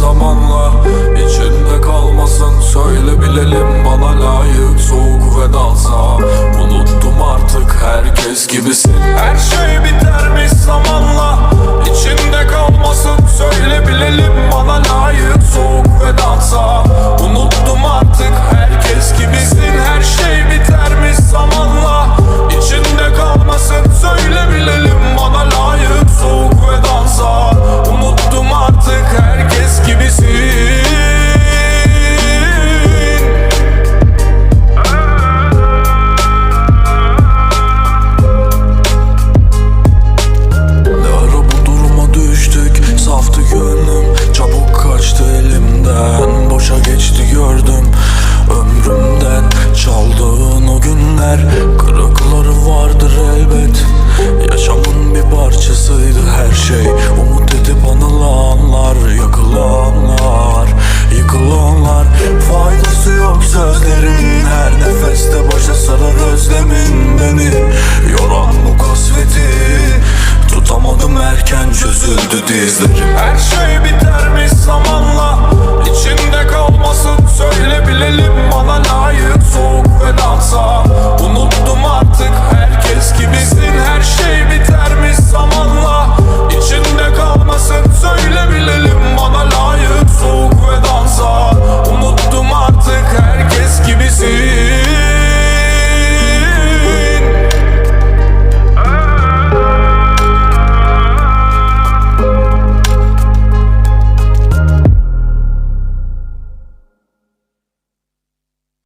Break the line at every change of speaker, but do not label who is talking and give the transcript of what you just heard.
zamanla İçinde kalmasın. Söyle bilelim Bana layık soğuk ve dalsa Unuttum artık herkes gibisin günler Kırıkları vardır elbet. Yaşamın bir parçasıydı her şey. Umut edip anılanlar Yakılanlar Yıkılanlar. Faydası yok sözlerin Her nefeste başa sarar özlemin beni. Yoran bu kasveti Tutamadım erken çözüldü dizlerim. Her şey